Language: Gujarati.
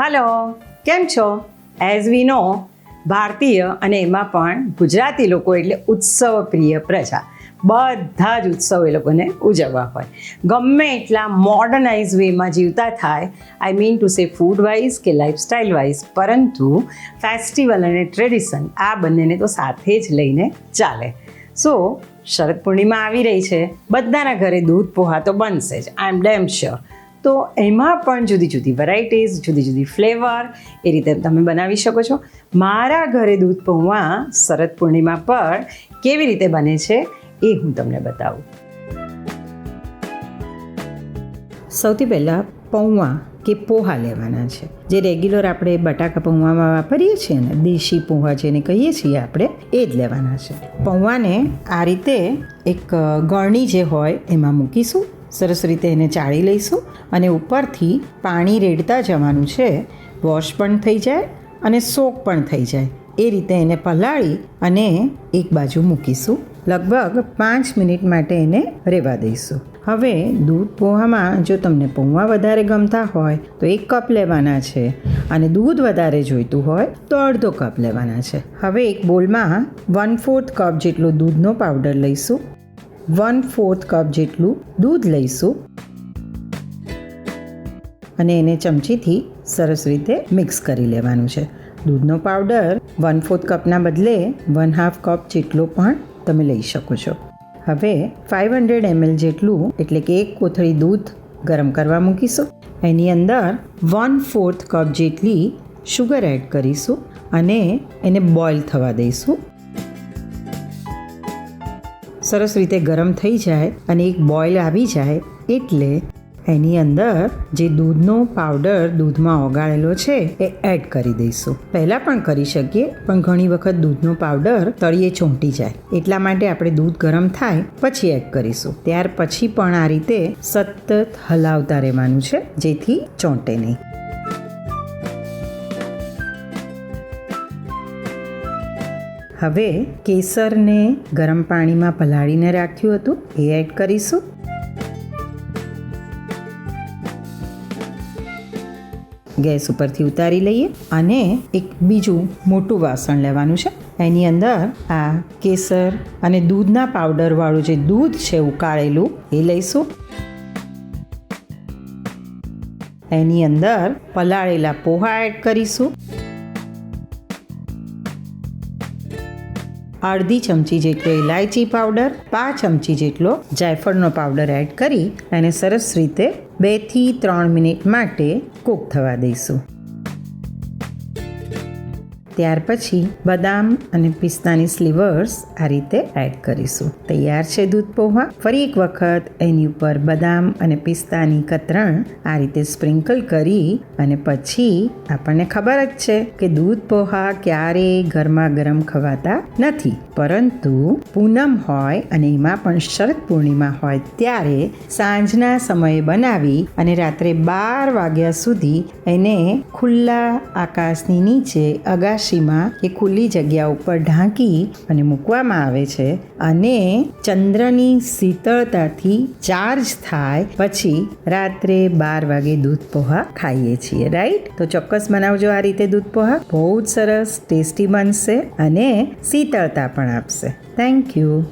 હલો કેમ છો? એઝ વી નો ભારતીય અને એમાં પણ ગુજરાતી લોકો એટલે ઉત્સવ પ્રિય પ્રજા. બધા જ ઉત્સવ એ લોકોને ઉજવવા હોય. ગમે એટલા મોડર્નાઇઝ વેમાં જીવતા થાય I mean to say food wise કે લાઇફસ્ટાઇલ વાઇઝ પરંતુ ફેસ્ટિવલ અને ટ્રેડિશન આ બંનેને તો સાથે જ લઈને ચાલે. સો શરદ પૂર્ણિમા આવી રહી છે. બધાના ઘરે દૂધ પોહા તો બનશે જ આઈ એમ ડેમ શ્યોર તો એમાં પણ જુદી જુદી વેરાયટીઝ જુદી જુદી ફ્લેવર એ રીતે તમે બનાવી શકો છો. મારા ઘરે દૂધ પૌવા શરદ પૂર્ણિમા પર કેવી રીતે બને છે એ હું તમને બતાવું. સૌથી પહેલાં પૌવા કે પોહા લેવાના છે. જે રેગ્યુલર આપણે બટાકા પૌવામાં વાપરીએ છીએ ને, દેશી પૌવા જેને કહીએ છીએ આપણે, એ જ લેવાના છે. પૌવાને આ રીતે એક ગળણી જે હોય એમાં મૂકીશું. સરસ રીતે એને ચાળી લઈશું અને ઉપરથી પાણી રેડતા જવાનું છે. વોશ પણ થઈ જાય અને સોક પણ થઈ જાય. એ રીતે એને પલાળી અને એક બાજુ મૂકીશું. લગભગ પાંચ મિનિટ માટે એને રહેવા દઈશું. હવે દૂધ પોહામાં જો તમને પૌવા વધારે ગમતા હોય, તો એક કપ લેવાના છે અને દૂધ વધારે જોઈતું હોય, તો અડધો કપ લેવાના છે. હવે એક બોલમાં વન ફોર્થ કપ જેટલો દૂધનો પાવડર લઈશું. વન ફોર્થ કપ જેટલું દૂધ લઈશું. અને એને ચમચીથી સરસ રીતે મિક્સ કરી લેવાનું છે. દૂધનો પાવડર વન ફોર્થ કપના બદલે વન હાફ કપ જેટલો પણ તમે લઈ શકો છો. હવે ફાઇવ હંડ્રેડ એમએલ જેટલું, એટલે કે એક કોથળી દૂધ ગરમ કરવા મૂકીશું. એની અંદર વન ફોર્થ કપ જેટલી શુગર એડ કરીશું અને એને બોઇલ થવા દઈશું. સરસ રીતે ગરમ થઈ જાય અને એક બોઇલ આવી જાય એટલે એની અંદર જે દૂધનો પાવડર દૂધમાં ઓગાળેલો છે એ એડ કરી દઈશું. પહેલાં પણ કરી શકીએ, પણ ઘણી વખત દૂધનો પાવડર તળિયે ચોંટી જાય. એટલા માટે આપણે દૂધ ગરમ થાય પછી એડ કરીશું. ત્યાર પછી પણ આ રીતે સતત હલાવતા રહેવાનું છે, જેથી ચોંટે નહીં. હવે કેસરને ગરમ પાણીમાં પલાળીને રાખ્યું હતું. એ એડ કરીશું. ગેસ ઉપરથી ઉતારી લઈએ અને એક બીજું મોટું વાસણ લેવાનું છે. એની અંદર આ કેસર અને દૂધના પાવડરવાળું જે દૂધ છે ઉકાળેલું, એ લઈશું. એની અંદર પલાળેલા પોહા એડ કરીશું. અડધી ચમચી જેટલો ઇલાયચી પાવડર, પાંચ ચમચી જેટલો જાયફળનો પાવડર એડ કરી અને સરસ રીતે બેથી ત્રણ મિનિટ માટે કૂક થવા દઈશું. ત્યાર પછી બદામ અને પિસ્તાની સ્લીવર્સ આ રીતે એડ કરીશું. તૈયાર છે દૂધ પોહા. ફરી એક વખત એની ઉપર બદામ અને પિસ્તાની કતરણ આ રીતે સ્પ્રિંકલ કરી અને પછી આપણને ખબર જ છે કે દૂધ પોહા ક્યારેય ગરમા ગરમ ખવાતા નથી. પરંતુ પૂનમ હોય અને એમાં પણ શરદ પૂર્ણિમા હોય ત્યારે સાંજના સમયે બનાવી અને રાત્રે બાર વાગ્યા સુધી એને ખુલ્લા આકાશની નીચે અગાશીમાં એ ખુલ્લી જગ્યા ઉપર ઢાંકી અને મૂકવામાં આવે છે અને ચંદ્રની શીતળતાથી ચાર્જ થાય પછી રાત્રે બાર વાગે દૂધ પોહા ખાઈએ છીએ રાઈટ તો ચોક્કસ બનાવજો આ રીતે દૂધ પોહા. બહુ જ સરસ, ટેસ્ટી બનશે અને શીતળતા પણ આપશે. Thank you